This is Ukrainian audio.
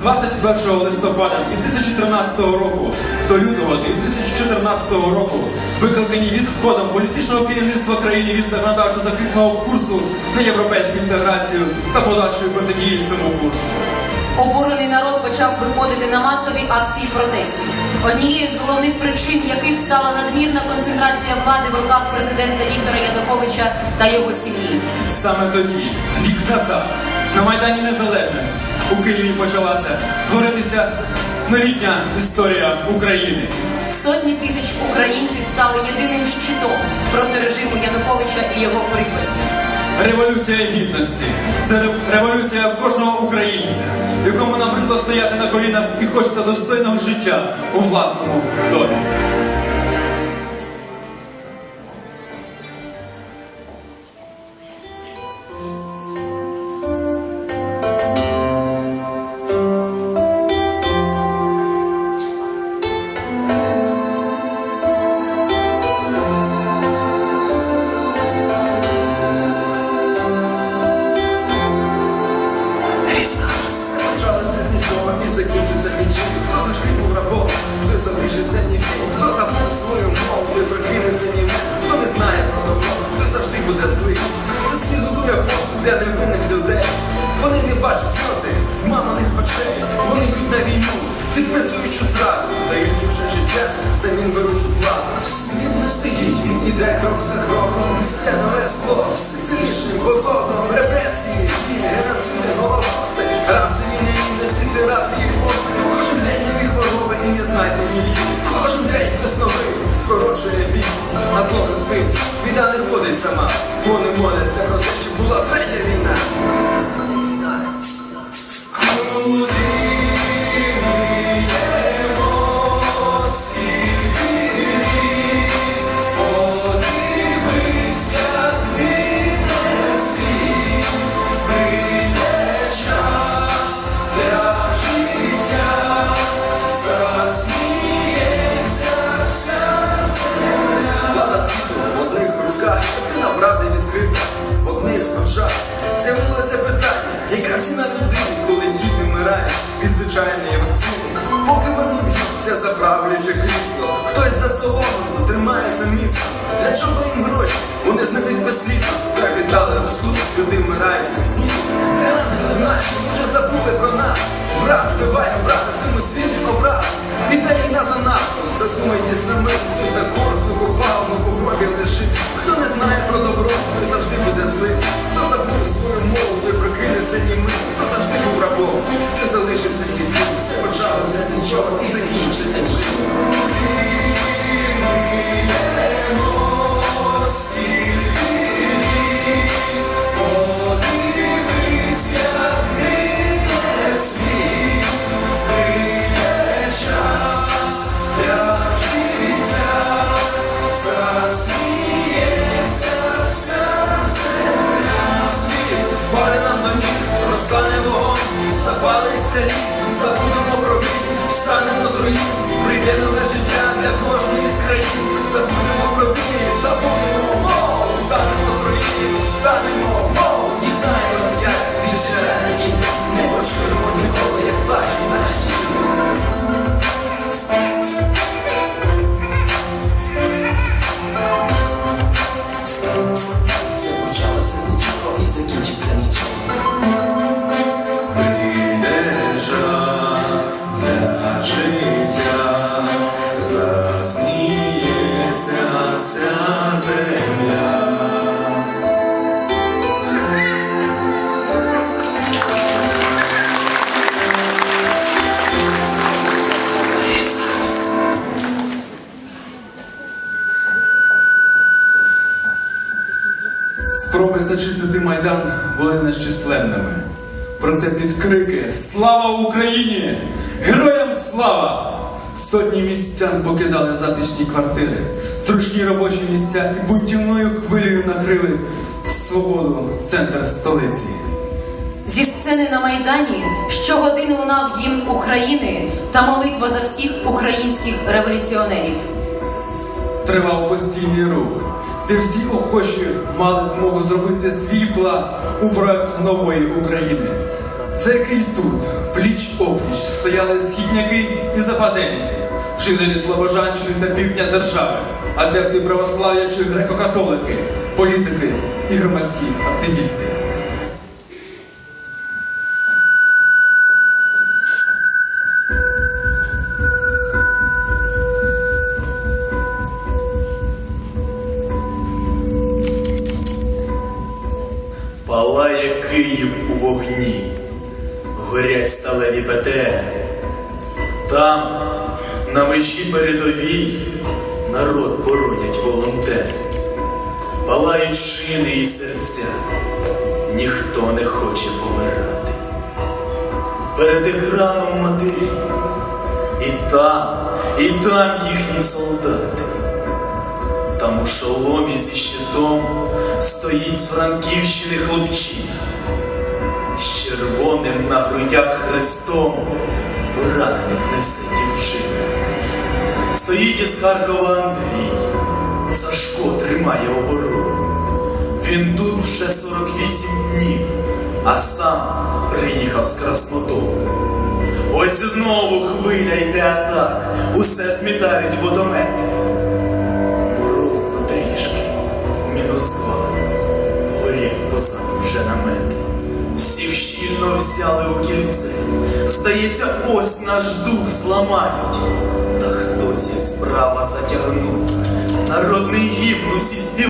21 листопада 2013 року до лютого 2014 року викликані відходом політичного керівництва країни від законодавчо закріпленого курсу на європейську інтеграцію та подальшої протидії цьому курсу. Обурений народ почав виходити на масові акції протестів, однією з головних причин яких стала надмірна концентрація влади в руках президента Віктора Януковича та його сім'ї. Саме тоді, рік назад, на Майдані Незалежності у Києві почалася творитися новітня історія України. Сотні тисяч українців стали єдиним щитом проти режиму Януковича і його прихвостнів. Революція гідності це революція кожного українця, якому набридло стояти на колінах і хочеться достойного життя у власному домі. Хто залишиться ніким Хто забуде свою мову, той прокинеться нім Хто не знає про добро, той завжди буде злий. Це світ готує поступ для невинних людей. Вони не бачать сльози з маминих очей. Вони йдуть на війну, підписуючи зраду Дають чуже життя, замін беруть владу Світ не стоїть, він іде крок за кроком Несе нове скло, сильнішим скорочує вік А зло не спить, біда не ходить сама. Вони моляться про те, що була третя війна вмирають від звичайної вакцини. Поки вони б'ються за правляче крісло, хтось за соломину тримається міцно. Для чого їм гроші? Вони зникнуть без сліду. Капітали ростуть, люди вмирають дітей. Не ангели наші вже забули про нас. Брат вбиває брата в цьому світі образ. Іде війна за нас, задумайтесь на хто за корсу попав, но по фробі лежить. Хто не знає про добро, той завжди буде злим. is Спроби зачистити Майдан були нещисленними. Проте під крики Слава Україні! Героям слава! Сотні містян покидали затишні квартири, зручні робочі місця і бунтівною хвилею накрили свободу центр столиці. Зі сцени на Майдані щогодини лунав гімн України та молитва за всіх українських революціонерів. Тривав постійний рух, де всі охочі мали змогу зробити свій вклад у проект нової України, за який тут Пліч опліч стояли східняки і западенці, жителі Слобожанщини та півдня держави, адепти православ'я чи греко-католики, політики і громадські активісти. Палає Київ у вогні, горять сталеві БТРи. Там, на межі передовій, народ боронять волонтери. Палають шини і серця, ніхто не хоче помирати. Перед екраном матері, і там, і там їхні солдати. Там у шоломі зі щитом стоїть з Франківщини хлопчина, з червоним на грудях хрестом поранених несе дівчина. Стоїть із Харкова Андрій, Сашко тримає оборону. Він тут вже 48 днів, а сам приїхав з Краснодолу. Ось знову хвиля йде атак, усе змітають водомети. Позаду вже намети. Всіх щільно взяли у кільце. Здається, ось наш дух зламають. Та хтось і справа затягнув. Народний гімн усі спів.